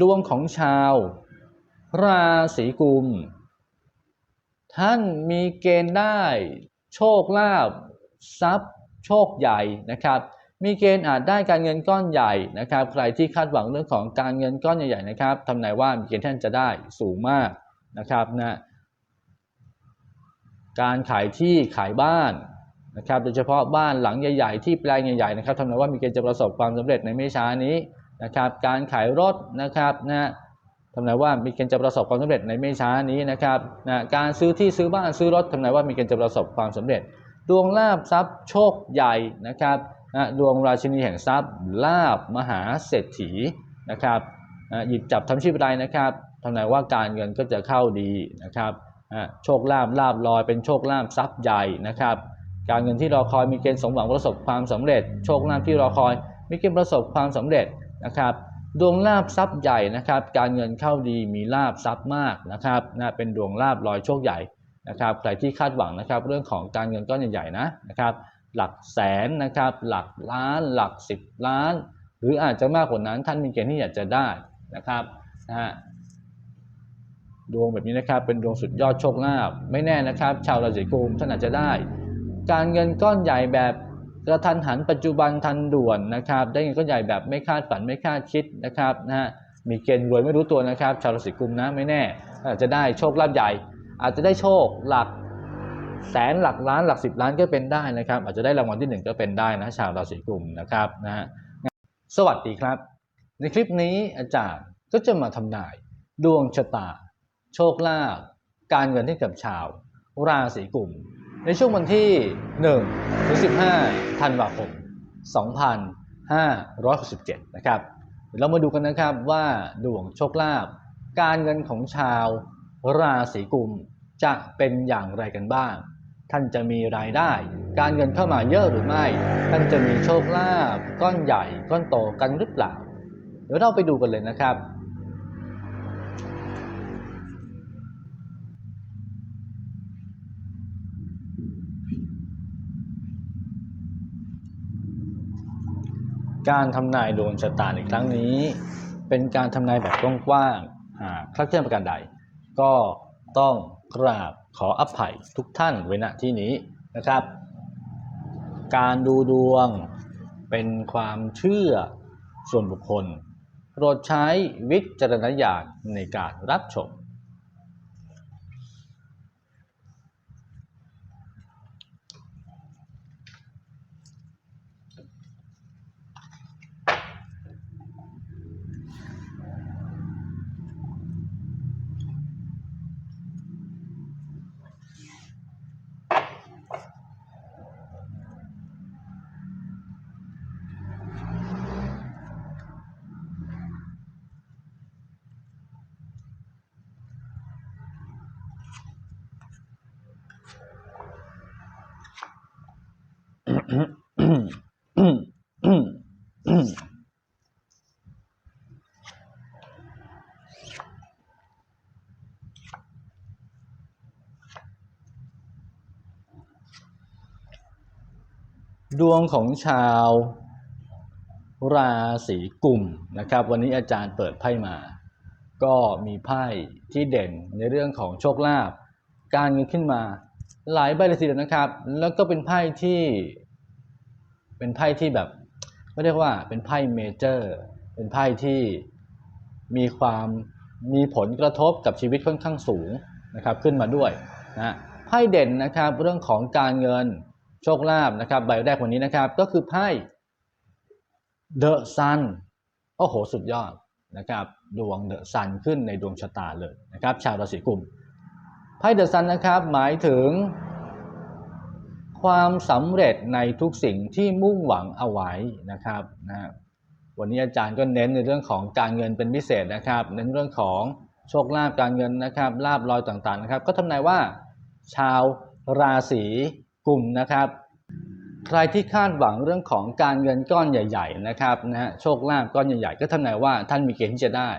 ดวงของชาว ราศีกุม ท่านมีเกณฑ์ได้ โชคลาภทรัพย์ โชคใหญ่นะครับ มีเกณฑ์อาจได้การเงินก้อนใหญ่นะครับ ใครที่คาดหวังเรื่องของการเงินก้อนใหญ่ๆนะครับทำนายว่ามีเกณฑ์ท่านจะได้สูงมากนะครับนะการขายที่ขายบ้านนะครับโดยเฉพาะบ้านหลังใหญ่ ๆ ที่แปลงใหญ่ๆนะครับทำนายว่ามีเกณฑ์จะประสบความสำเร็จในไม่ช้านี้ นะครับการขายรถนะครับนะทำนายว่ามีเกณฑ์จะประสบความสำเร็จในไม่ช้านี้นะครับนะการซื้อที่ซื้อบ้านซื้อรถทำนายว่ามีเกณฑ์จะประสบความสำเร็จ ดวงลาบทรัพย์โชคใหญ่นะครับนะดวงราชินีแห่งทรัพย์ลาบมหาเศรษฐีนะครับนะหยิบจับทำชีพใดนะครับทำนายว่าการเงินก็จะเข้าดีนะครับอะโชคลาภลาบลอยเป็นโชคลาภทรัพย์ใหญ่นะครับการเงินที่รอคอยมีเกณฑ์สมหวังประสบความสำเร็จ โชคลาภที่รอคอยมีเกณฑ์ประสบความสำเร็จ นะครับดวงลาบทรัพย์ใหญ่นะครับ การเงินเข้าดีมีลาบทรัพย์มากนะครับนะเป็นดวงลาบลอยโชคใหญ่นะครับใครที่คาดหวังนะครับ เรื่องของการเงินก้อนใหญ่ๆนะนะครับ หลักแสนนะครับ หลักล้าน หลักสิบล้าน หรืออาจจะมากกว่านั้นท่านมีเกณฑ์ที่อยากจะได้นะครับนะฮะดวงแบบนี้นะครับเป็นดวงสุดยอดโชคลาภไม่แน่นะครับ ชาวราศีกุมท่านอาจจะได้ การเงินก้อนใหญ่แบบ กระทันหันปัจจุบันทันด่วนนะครับ ได้เงินก้อนใหญ่แบบไม่คาดฝันไม่คาดคิดนะครับนะฮะมีเกณฑ์รวยไม่รู้ตัวนะครับ ชาวราศีกุมนะไม่แน่อาจจะได้โชคลาภใหญ่ อาจจะได้โชคหลักแสนหลักล้านหลักสิบล้านก็เป็นได้นะครับ อาจจะได้รางวัลที่หนึ่งก็เป็นได้นะชาวราศีกุมนะครับนะฮะสวัสดีครับ ในคลิปนี้อาจารย์ก็จะมาทำนายดวงชะตา โชคลาภการเงินให้กับชาว ราศีกุม ในช่วงวันที่1ถึง15 ธันวาคม 2567 นะครับเดี๋ยวเรามาดูกันนะครับว่าดวงโชคลาภการเงินของชาวราศีกุมจะเป็นอย่างไรกันบ้าง ท่านจะมีรายได้ การเงินเข้ามาเยอะหรือไม่ ท่านจะมีโชคลาภก้อนใหญ่ก้อนโตกันหรือเปล่า เดี๋ยวเราไปดูกันเลยนะครับ การทำนายดวงชะตาในครั้งนี้ เป็นการทำนายแบบกว้างๆหากคลาดเคลื่อนประการใด ก็ต้องกราบขออภัยทุกท่านไว้ณที่นี้นะครับ การดูดวงเป็นความเชื่อส่วนบุคคล โปรดใช้วิจารณญาณในการรับชม ดวงของชาวราศีกุมนะครับ วันนี้อาจารย์เปิดไพ่มา ก็มีไพ่ที่เด่นในเรื่องของโชคลาภการเงินขึ้นมาหลายใบเลยทีเดียวนะครับ แล้วก็เป็นไพ่ที่ เป็นไพ่ที่แบบไม่เรียกว่าเป็นไพ่เมเจอร์เป็นไพ่ที่มีความมีผลกระทบกับชีวิตค่อนข้างสูงนะครับขึ้นมาด้วยนะไพ่เด่นนะครับเรื่องของการเงิน โชคลาภนะครับใบแรกวันนี้นะครับก็คือไพ่ The Sun โอ้โห สุดยอดนะครับดวง The Sun ขึ้นในดวงชะตาเลยนะครับชาวราศีกุมไพ่ The Sun นะครับหมายถึง ความสำเร็จในทุกสิ่งที่มุ่งหวังเอาไว้นะครับนะวันนี้อาจารย์ก็เน้นในเรื่องของการเงินเป็นพิเศษนะครับเน้นเรื่องของโชคลาภการเงินนะครับลาบลอยต่างๆนะครับ ก็ทำนายว่า ชาวราศี กลุ่มนะครับ ใครที่คาดหวังเรื่องของการเงินก้อนใหญ่ๆนะครับนะฮะโชคลาภก้อนใหญ่ๆ ก็ทำนายว่าท่านมีเกณฑ์ที่จะได้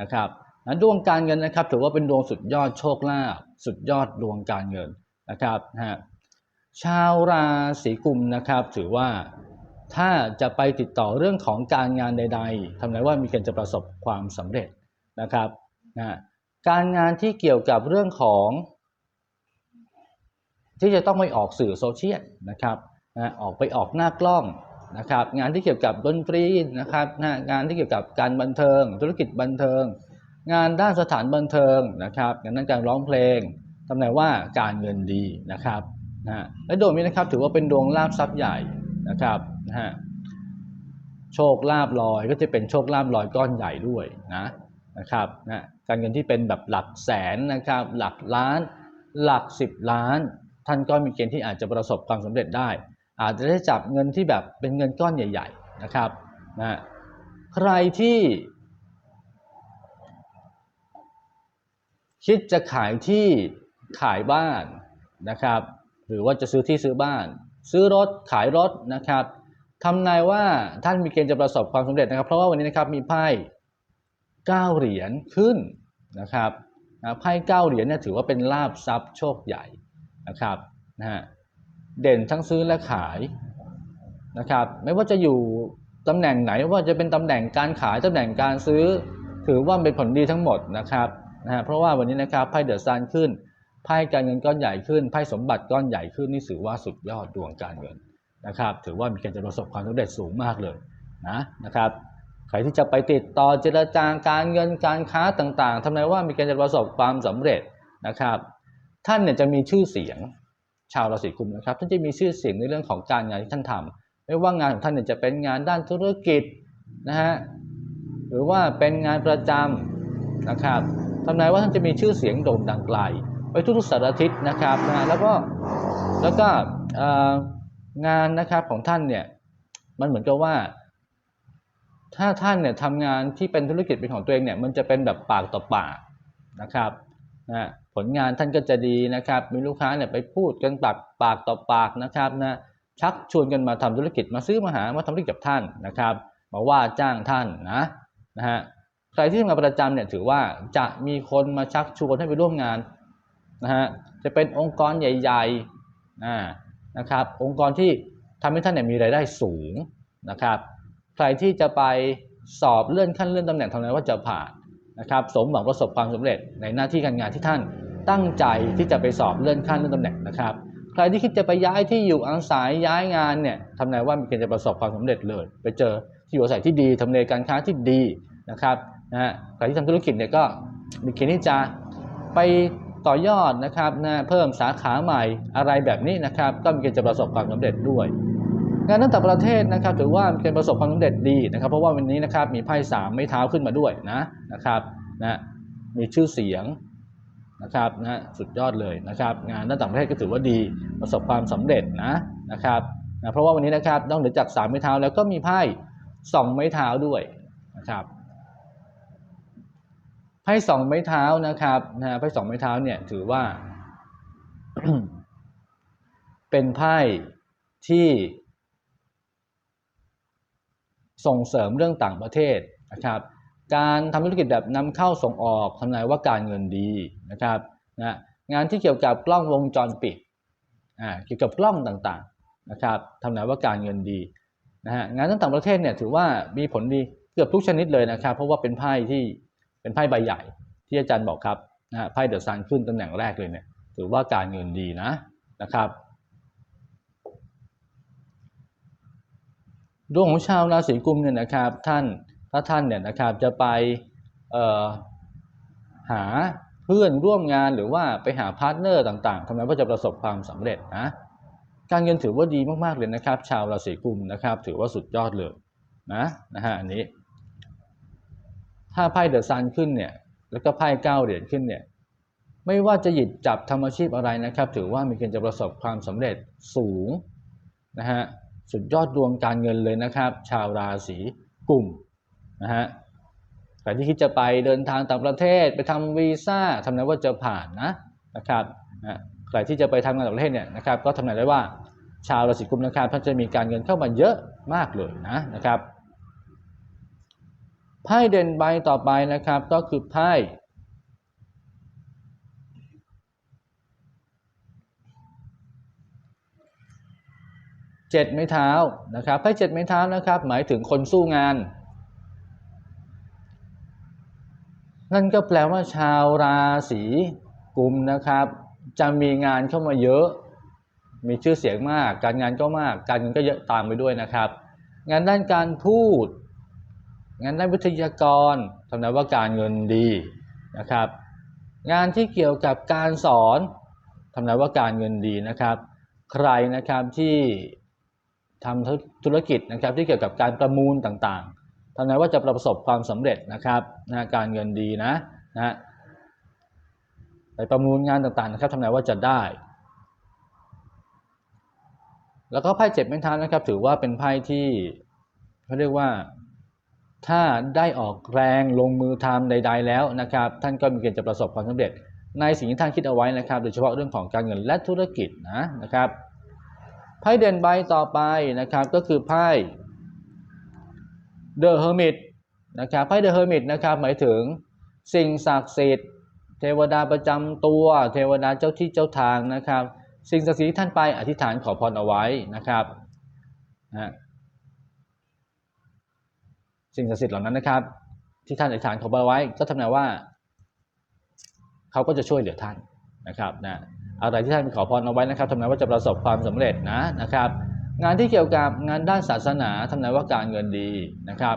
นะครับนะดวงการเงินนะครับถือว่าเป็นดวงสุดยอดโชคลาภสุดยอดดวงการเงินนะครับนะฮะชาวราศีกุมนะครับ ถือว่าถ้าจะไปติดต่อเรื่องของการงานใด ๆทำนายว่ามีเกณฑ์จะประสบความสำเร็จนะครับนะการงานที่เกี่ยวกับเรื่องของ ที่จะต้องไปออกสื่อโซเชียลนะครับนะออกไปออกหน้ากล้องนะครับ งานที่เกี่ยวกับดนตรีนะครับงานที่เกี่ยวกับการบันเทิง ธุรกิจบันเทิง งานด้านสถานบันเทิงนะครับงานด้านการร้องเพลงตำแหน่งว่าการเงินดีนะครับนะและดวงนี้นะครับถือว่าเป็นดวงลาบทรัพย์ใหญ่นะครับนะฮะโชคลาบลอยก็จะเป็นโชคลาบลอยก้อนใหญ่ด้วยนะนะครับนะการเงินที่เป็นแบบหลักแสนนะครับ หลักล้าน หลักสิบล้าน ท่านก็มีเกณฑ์ที่อาจจะประสบความสำเร็จได้ อาจจะได้จับเงินที่แบบเป็นเงินก้อนใหญ่ ๆนะครับนะใครที่คิดจะขายที่ขายบ้านนะครับ หรือว่าจะซื้อที่ซื้อบ้าน ซื้อรถขายรถนะครับทำนายว่าท่านมีเกณฑ์จะประสบความสำเร็จนะครับ เพราะว่าวันนี้นะครับมีไพ่เก้าเหรียญขึ้นนะครับไพ่เก้าเหรียญเนี่ยถือว่าเป็นลาบทรัพย์โชคใหญ่ นะครับนะฮะเด่นทั้งซื้อและขายนะครับไม่ว่าจะอยู่ตำแหน่งไหนว่าจะเป็นตำแหน่งการขายตำแหน่งการซื้อ ถือว่าเป็นผลดีทั้งหมดนะครับนะฮะเพราะว่าวันนี้นะครับไพ่เดอะซันขึ้นไพ่การเงินก้อนใหญ่ขึ้นไพ่สมบัติก้อนใหญ่ขึ้นนี่ถือว่าสุดยอดดวงการเงินนะครับ ถือว่ามีกณฑ์จะประสบความสำเร็จสูงมากเลยนะนะครับใครที่จะไปติดต่อเจรจาการเงินการค้าต่างๆทำนายว่ามีกณฑ์จะประสบความสำเร็จนะครับ ท่านเนี่ยจะมีชื่อเสียงชาวราศีกุมนะครับท่านจะมีชื่อเสียงในเรื่องของการงานที่ท่านทำไม่ว่างานของท่านเนี่ยจะเป็นงานด้านธุรกิจนะฮะหรือว่าเป็นงานประจำนะครับทำนายว่าท่านจะมีชื่อเสียงโด่งดังไกลไปทุกๆสารทิศนะครับนะแล้วก็แล้วก็งานนะครับของท่านเนี่ยมันเหมือนกับว่า ถ้าท่านเนี่ยทำงานที่เป็นธุรกิจเป็นของตัวเองเนี่ยมันจะเป็นแบบปากต่อปากนะครับนะ ผลงานท่านก็จะดีนะครับ มีลูกค้าเนี่ยไปพูดกันปากปากต่อปากนะครับนะชักชวนกันมาทำธุรกิจมาซื้อมาหามาทำธุรกิจกับท่านนะครับ มาว่าจ้างท่านนะนะฮะใครที่ทำงานประจำเนี่ยถือว่าจะมีคนมาชักชวนให้ไปร่วมงานนะฮะจะเป็นองค์กรใหญ่ๆอ่านะครับ องค์กรที่ทำให้ท่านเนี่ยมีรายได้สูงนะครับ ใครที่จะไปสอบเลื่อนขั้นเลื่อนตำแหน่งทำนายว่าจะผ่านนะครับ สมหวังประสบความสำเร็จในหน้าที่การงานที่ท่าน ตั้งใจที่จะไปสอบเลื่อนขั้นเลื่อนตำแหน่งนะครับ ใครที่คิดจะไปย้ายที่อยู่อาศัยย้ายงานเนี่ยทำนายว่ามีเกณฑ์จะประสบความสำเร็จเลย ไปเจอที่อยู่อาศัยที่ดีทำเลการค้าที่ดีนะครับนะฮะใครที่ทำธุรกิจเนี่ยก็มีเกณฑ์ที่จะไปต่อยอดนะครับนะเพิ่มสาขาใหม่อะไรแบบนี้นะครับ ก็มีเกณฑ์จะประสบความสำเร็จด้วย งานตั้งแต่ประเทศนะครับถือว่ามีเป็นประสบความสำเร็จดีนะครับ เพราะว่าวันนี้นะครับมีไพ่สามไม้เท้าขึ้นมาด้วยนะนะครับนะมีชื่อเสียง นะครับนะสุดยอดเลยนะครับ งานด้านต่างประเทศก็ถือว่าดีประสบความสำเร็จนะนะครับนะเพราะว่าวันนี้นะครับนอกเหนือจากสามไม้เท้าแล้วก็มีไพ่สองไม้เท้าด้วยนะครับไพ่สองไม้เท้านะครับนะไพ่สองไม้เท้าเนี่ยถือว่า เป็นไพ่ที่ส่งเสริมเรื่องต่างประเทศนะครับ การทำธุรกิจแบบนำเข้าส่งออกทำนายว่าการเงินดีนะครับนะงานที่เกี่ยวกับกล้องวงจรปิดอ่าเกี่ยวกับกล้องต่างๆนะครับทำนายว่าการเงินดีนะฮะงานต่างประเทศเนี่ยถือว่ามีผลดีเกือบทุกชนิดเลยนะครับ เพราะว่าเป็นไพ่ที่เป็นไพ่ใบใหญ่ที่อาจารย์บอกครับนะฮะไพ่เดอะซันขึ้นตำแหน่งแรกเลยเนี่ยถือว่าการเงินดีนะนะครับดวงของชาวราศีกุมเนี่ยนะครับท่าน ถ้าท่านเนี่ยนะครับจะไปหาเพื่อนร่วมงานหรือว่าไปหาพาร์ทเนอร์ต่างๆทำไมว่าจะประสบความสำเร็จนะการเงินถือว่าดีมากๆเลยนะครับ ชาวราศีกุมนะครับ ถือว่าสุดยอดเลยนะนะฮะอันนี้ ถ้าไพ่เดอะซันขึ้นเนี่ยแล้วก็ไพ่เก้าเหรียญขึ้นเนี่ยไม่ว่าจะหยิบจับทำอาชีพอะไรนะครับ ถือว่ามีเกณฑ์จะประสบความสำเร็จสูงนะฮะสุดยอดดวงการเงินเลยนะครับ ชาวราศีกุม นะฮะใครที่คิดจะไปเดินทางต่างประเทศไปทำวีซ่าทำนายว่าจะผ่านนะนะครับนะใครที่จะไปทำงานต่างประเทศเนี่ยนะครับก็ทำนายได้ว่าชาวราศีกุมนะครับท่านจะมีการเงินเข้ามาเยอะมากเลยนะนะครับไพ่เด่นใบต่อไปนะครับก็คือไพ่เจ็ดไม้เท้านะครับไพ่เจ็ดไม้เท้านะครับ หมายถึงคนสู้งาน นั่นก็แปลว่าชาวราศีกุมนะครับ จะมีงานเข้ามาเยอะ มีชื่อเสียงมาก การงานก็มาก การเงินก็เยอะตามไปด้วยนะครับ งานด้านการพูด งานด้านวิทยากรทำนายว่าการเงินดีนะครับ งานที่เกี่ยวกับการสอนทำนายว่าการเงินดีนะครับ ใครนะครับที่ทำธุรกิจนะครับที่เกี่ยวกับการประมูลต่างๆ ทำนายว่าจะประสบความสำเร็จนะครับนะการเงินดีนะนะไปประมูลงานต่างๆนะครับทำนายว่าจะได้ แล้วก็ไพ่เจ็บไม้เท้านะครับ ถือว่าเป็นไพ่ที่เขาเรียกว่าถ้าได้ออกแรงลงมือทำใด ๆ แล้วนะครับ ท่านก็มีเกณฑ์จะประสบความสำเร็จ ในสิ่งที่ท่านคิดเอาไว้นะครับ โดยเฉพาะเรื่องของการเงินและธุรกิจนะนะครับไพ่เด่นใบต่อไปนะครับก็คือไพ่ The Hermit นะครับไพ่ The Hermit นะครับหมายถึงสิ่งศักดิ์สิทธิ์เทวดาประจำตัว เทวดาเจ้าที่เจ้าทางนะครับ สิ่งศักดิ์สิทธิ์ที่ท่านไปอธิษฐานขอพรเอาไว้นะครับนะสิ่งศักดิ์สิทธิ์เหล่านั้นนะครับ ที่ท่านอธิษฐานขอพรเอาไว้ ก็ทำนายว่าเขาก็จะช่วยเหลือท่านนะครับนะอะไรที่ท่านขอพรเอาไว้นะครับทำนายว่าจะประสบความสำเร็จนะนะครับ งานที่เกี่ยวกับงานด้านศาสนาทำนายว่าการเงินดีนะครับ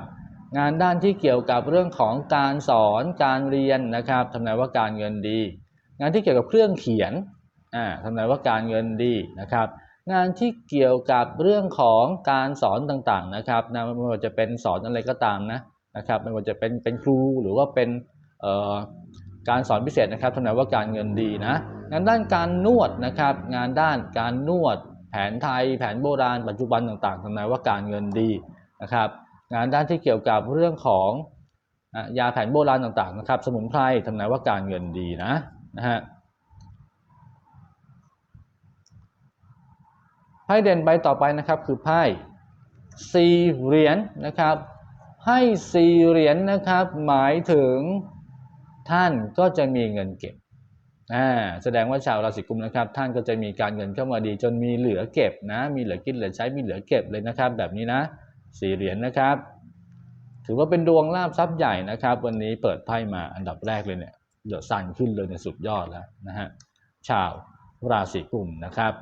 งานด้านที่เกี่ยวกับเรื่องของการสอนการเรียนนะครับทำนายว่าการเงินดี งานที่เกี่ยวกับเครื่องเขียนอ่าทำนายว่าการเงินดีนะครับ งานที่เกี่ยวกับเรื่องของการสอนต่างๆนะครับนะไม่ว่าจะเป็นสอนอะไรก็ตามนะนะครับไม่ว่าจะเป็นเป็นครูหรือว่าเป็นเอ่อการสอนพิเศษนะครับทำนายว่าการเงินดีนะงานด้านการนวดนะครับ งานด้านการนวด แผนไทย แผนโบราณ ปัจจุบันต่างๆทำนายว่าการเงินดีนะครับงานด้านที่เกี่ยวกับเรื่องของยาแผนโบราณต่างๆนะครับ สมุนไพรทำนายว่าการเงินดีนะนะฮะไพ่เด่นใบต่อไปนะครับคือไพ่สี่เหรียญนะครับไพ่สี่เหรียญนะครับ หมายถึงท่านก็จะมีเงินเก็บ อ่าแสดงว่าชาวราศีกุมนะครับ ท่านก็จะมีการเงินเข้ามาดีจนมีเหลือเก็บนะ มีเหลือกินเหลือใช้มีเหลือเก็บเลยนะครับ แบบนี้นะสี่เหรียญนะครับ ถือว่าเป็นดวงลาบทรัพย์ใหญ่นะครับ วันนี้เปิดไพ่มาอันดับแรกเลยเนี่ยเดือดสั่นขึ้นเลยในสุดยอดแล้วนะฮะชาวราศีกุมนะครับ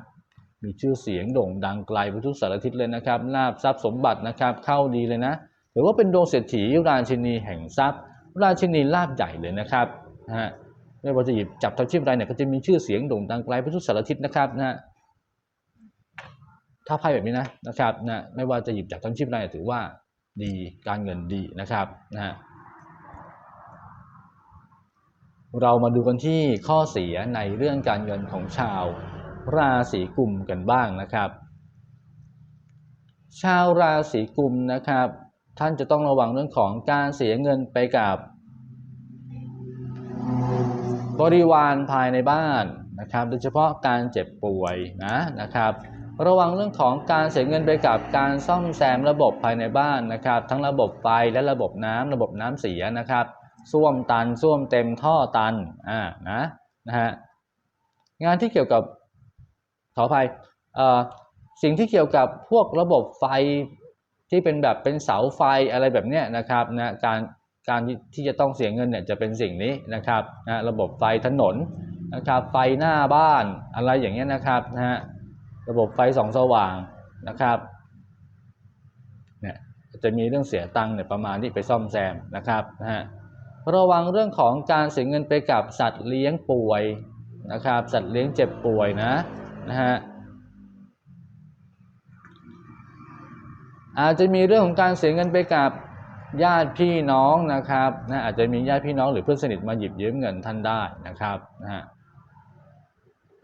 มีชื่อเสียงโด่งดังไกลไปทุกสารทิศเลยนะครับลาบทรัพย์สมบัตินะครับ เข้าดีเลยนะถือว่าเป็นดวงเศรษฐีราชินีแห่งทรัพย์ ราชินีลาบใหญ่เลยนะครับนะฮะ ไม่ว่าจะหยิบจับทำชีพอะไรเนี่ยก็จะมีชื่อเสียงโด่งดังไกลไปทุกสารทิศนะครับนะฮะถ้าไพ่แบบนี้นะนะครับนะไม่ว่าจะหยิบจับทำชีพอะไรถือว่าดีการเงินดีนะครับนะฮะเรามาดูกันที่ข้อเสียในเรื่องการเงินของชาวราศีกุมกันบ้างนะครับ ชาวราศีกุมนะครับ ท่านจะต้องระวังเรื่องของการเสียเงินไปกับ บริวารภายในบ้านนะครับ โดยเฉพาะการเจ็บป่วยนะนะครับ ระวังเรื่องของการเสียเงินไปกับการซ่อมแซมระบบภายในบ้านนะครับ ทั้งระบบไฟและระบบน้ำระบบน้ำเสียนะครับส้วมตันส้วมเต็มท่อตันอ่านะนะฮะงานที่เกี่ยวกับขออภัยเอ่อสิ่งที่เกี่ยวกับพวกระบบไฟที่เป็นแบบเป็นเสาไฟอะไรแบบเนี้ยนะครับนะการ การที่ที่จะต้องเสียเงินเนี่ยจะเป็นสิ่งนี้นะครับนะระบบไฟถนนนะครับไฟหน้าบ้านอะไรอย่างเงี้ยนะครับนะฮะระบบไฟสองสว่างนะครับเนี่ยจะมีเรื่องเสียตังค์เนี่ยประมาณนี้ไปซ่อมแซมนะครับนะฮะระวังเรื่องของการเสียเงินไปกับสัตว์เลี้ยงป่วยนะครับสัตว์เลี้ยงเจ็บป่วยนะนะฮะอาจจะมีเรื่องของการเสียเงินไปกับ ญาติพี่น้องนะครับนะอาจจะมีญาติพี่น้องหรือเพื่อนสนิทมาหยิบยืมเงินท่านได้นะครับนะฮะ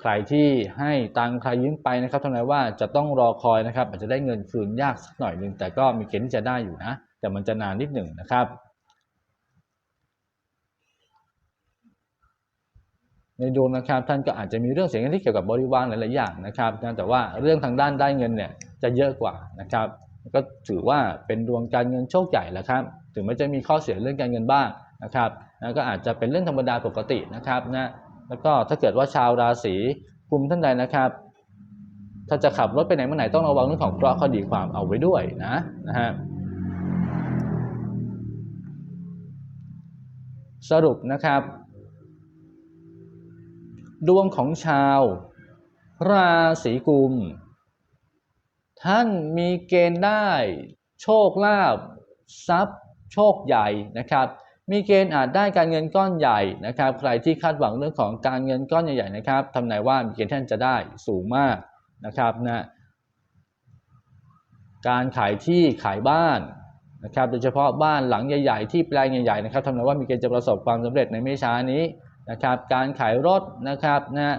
ใครที่ให้ตังค์ใครยืมไปนะครับทำนายว่าจะต้องรอคอยนะครับ อาจจะได้เงินคืนยากสักหน่อยหนึ่งแต่ก็มีเกณฑ์ที่จะได้อยู่นะ แต่มันจะนานนิดหนึ่งนะครับในดวงนะครับท่านก็อาจจะมีเรื่องเสียเงินที่เกี่ยวกับบริวารหลายๆอย่างนะครับแต่ว่าเรื่องทางด้านได้เงินเนี่ยจะเยอะกว่านะครับ ก็ถือว่าเป็นดวงการเงินโชคใหญ่แหล้วครับถึงแม้จะมีข้อเสียเรื่องการเงินบ้างนะครับนะก็อาจจะเป็นเรื่องธรรมดาปกตินะครับนะแล้วก็ถ้าเกิดว่าชาวราศีกุมท่านใดนะครับ ถ้าจะขับรถไปไหนมาไหนต้องระวังเรื่องของเคราะห์ข้อดีความเอาไว้ด้วยนะนะฮะสรุปนะครับ ดวงของชาวราศีกุม ท่านมีเกณฑ์ได้โชคลาภทรัพย์ โชคใหญ่นะครับมีเกณฑ์อาจได้การเงินก้อนใหญ่นะครับ ใครที่คาดหวังเรื่องของการเงินก้อนใหญ่ๆนะครับทำนายว่ามีเกณฑ์ท่านจะได้สูงมากนะครับนะการขายที่ขายบ้านนะครับ โดยเฉพาะบ้านหลังใหญ่ๆ ที่แปลงใหญ่ๆนะครับทำนายว่ามีเกณฑ์จะประสบความสำเร็จในไม่ช้านี้นะครับ การขายรถนะครับนะ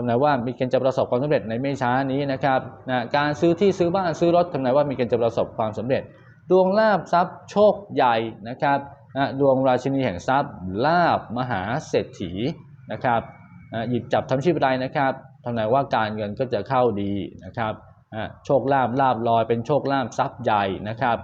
ทำนายว่ามีเกณฑ์จะประสบความสำเร็จในไม่ช้านี้นะครับนะการซื้อที่ซื้อบ้านซื้อรถทำนายว่ามีเกณฑ์จะประสบความสำเร็จ ดวงลาบทรัพย์โชคใหญ่นะครับนะดวงราชินีแห่งทรัพย์ลาบมหาเศรษฐีนะครับนะหยิบจับทำชีพไรนะครับทำนายว่าการเงินก็จะเข้าดีนะครับนะโชคลาภลาบลอยเป็นโชคลาภทรัพย์ใหญ่นะครับ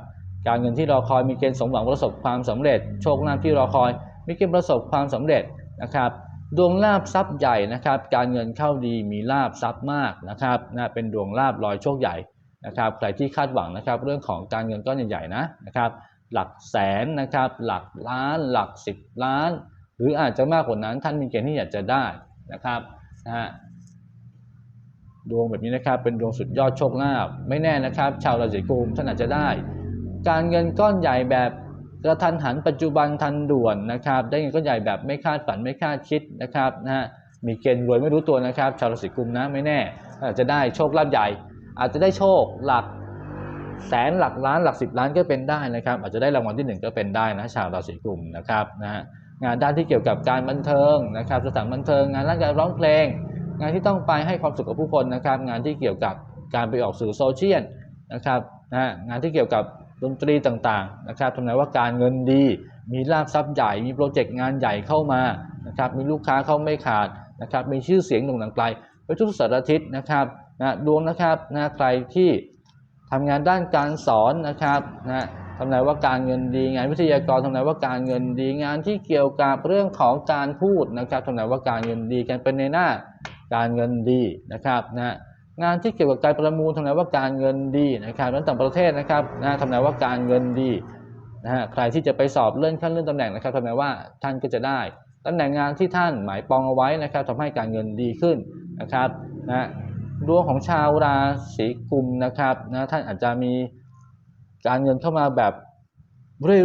การเงินที่รอคอยมีเกณฑ์สมหวังประสบความสำเร็จ โชคลาภที่รอคอยมีเกณฑ์ประสบความสำเร็จนะครับ ดวงลาบทรัพย์ใหญ่นะครับ การเงินเข้าดีมีลาบทรัพย์มากนะครับนะเป็นดวงลาบลอยโชคใหญ่นะครับ ใครที่คาดหวังนะครับ เรื่องของการเงินก้อนใหญ่ๆนะนะครับ หลักแสนนะครับ หลักล้าน หลักสิบล้าน หรืออาจจะมากกว่านั้นท่านมีเกณฑ์ที่อยากจะได้นะครับนะฮะดวงแบบนี้นะครับเป็นดวงสุดยอดโชคลาภไม่แน่นะครับ ชาวราศีกุมท่านอาจจะได้ การเงินก้อนใหญ่แบบ กระทันหันปัจจุบันทันด่วนนะครับ ได้เงินก้อนใหญ่แบบไม่คาดฝันไม่คาดคิดนะครับนะฮะมีเกณฑ์รวยไม่รู้ตัวนะครับ ชาวราศีกุมนะไม่แน่อาจจะได้โชคลาภใหญ่ อาจจะได้โชคหลักแสนหลักล้านหลักสิบล้านก็เป็นได้นะครับ อาจจะได้รางวัลที่หนึ่งก็เป็นได้นะชาวราศีกุมนะครับนะฮะงานด้านที่เกี่ยวกับการบันเทิงนะครับ สถานบันเทิง งานด้านการร้องเพลง งานที่ต้องไปให้ความสุขกับผู้คนนะครับ งานที่เกี่ยวกับการไปออกสื่อโซเชียลนะครับนะฮะงานที่เกี่ยวกับ ดนตรีต่างๆนะครับทำนายว่าการเงินดี มีลาบทรัพย์ใหญ่ มีโปรเจกต์งานใหญ่เข้ามานะครับ มีลูกค้าเข้าไม่ขาดนะครับ มีชื่อเสียงโด่งดังไกลไปทุกสารทิศนะครับนะดวงนะครับนะใครที่ทำงานด้านการสอนนะครับนะทำนายว่าการเงินดี งานวิทยากรทำนายว่าการเงินดีงานที่เกี่ยวกับเรื่องของการพูดนะครับทำนายว่าการเงินดีการเป็นในหน้าการเงินดีนะครับนะ งานที่เกี่ยวกับการประมูลทำนายว่าการเงินดีนะครับนั้นต่างประเทศนะครับนะทำนายว่าการเงินดีนะฮะใครที่จะไปสอบเลื่อนขั้นเลื่อนตำแหน่งนะครับทำนายว่าท่านก็จะได้ตำแหน่งงานที่ท่านหมายปองเอาไว้นะครับทำให้การเงินดีขึ้นนะครับนะดวงของชาวราศีกุมนะครับนะท่านอาจจะมีการเงินเข้ามาแบบ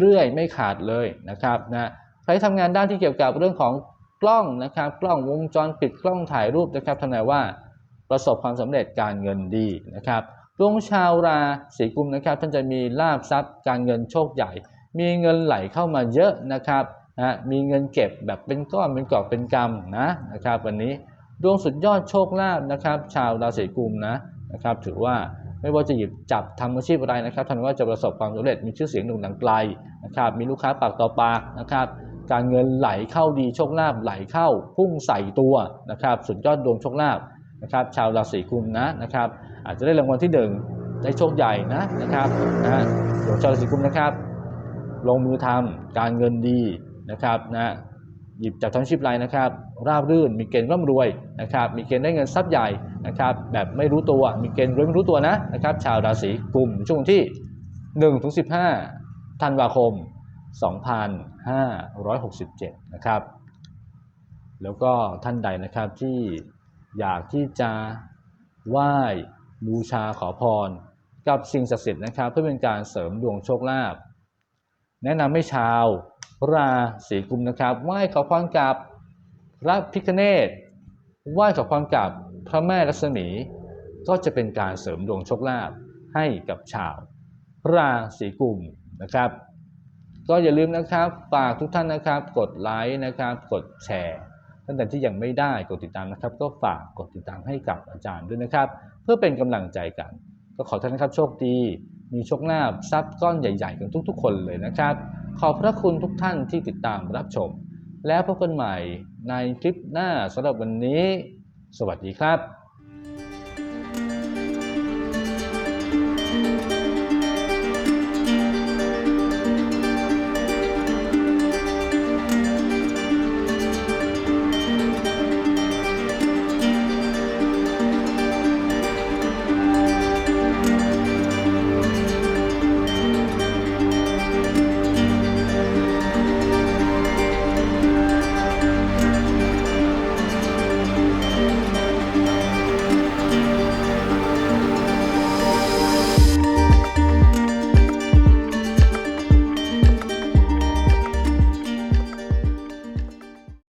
เรื่อยๆ ไม่ขาดเลยนะครับนะใครทำงานด้านที่เกี่ยวกับเรื่องของกล้องนะครับ กล้องวงจรปิดกล้องถ่ายรูปนะครับทำนายว่า ประสบความสำเร็จการเงินดีนะครับดวงชาวราศีกุมนะครับท่านจะมีลาบทรัพย์ การเงินโชคใหญ่ มีเงินไหลเข้ามาเยอะนะครับนะมีเงินเก็บแบบเป็นก้อนเป็นกอบเป็นกำนะนะครับวันนี้ดวงสุดยอดโชคลาภนะครับ ชาวราศีกุมนะนะครับ ถือว่าไม่ว่าจะหยิบจับทำอาชีพอะไรนะครับทำว่าจะประสบความสำเร็จมีชื่อเสียงโด่งดังไกลนะครับมีลูกค้าปากต่อปากนะครับการเงินไหลเข้าดีโชคลาภไหลเข้าพุ่งใส่ตัวนะครับสุดยอดดวงโชคลาภ นะครับ ชาวราศีกุมนะนะครับ อาจจะได้รางวัลที่หนึ่งได้โชคใหญ่นะนะครับนะฮะดวงชาวราศีกุมนะครับ ลงมือทำการเงินดีนะครับนะหยิบจับทำชีพไรนะครับ ราบรื่นมีเกณฑ์ร่ำรวยนะครับ มีเกณฑ์ได้เงินทรัพย์ใหญ่นะครับ แบบไม่รู้ตัวมีเกณฑ์รวยไม่รู้ตัวนะนะครับ ชาวราศีกุมช่วงที่1ถึง15ธันวาคม 2567 นะครับ แล้วก็ท่านใดนะครับที่ อยากที่จะไหว้บูชาขอพร กับสิ่งศักดิ์สิทธิ์นะครับ เพื่อเป็นการเสริมดวงโชคลาภแนะนำให้ชาวราศีกุมนะครับไหว้ขอพรกับพระพิฆเนศไหว้ขอพรกับพระแม่ลักษมี ก็จะเป็นการเสริมดวงโชคลาภให้กับชาวราศีกุมนะครับ ก็อย่าลืมนะครับฝากทุกท่านนะครับ กดไลค์นะครับ กดแชร์ ท่านใดที่ยังไม่ได้กดติดตามนะครับ ก็ฝากกดติดตามให้กับอาจารย์ด้วยนะครับ เพื่อเป็นกำลังใจกัน ก็ขอท่านนะครับโชคดีมีโชคลาภทรัพย์ก้อนใหญ่ๆกันทุก ๆ คนเลยนะครับ ขอบพระคุณทุกท่านที่ติดตามรับชม แล้วพบกันใหม่ในคลิปหน้าสำหรับวันนี้ สวัสดีครับ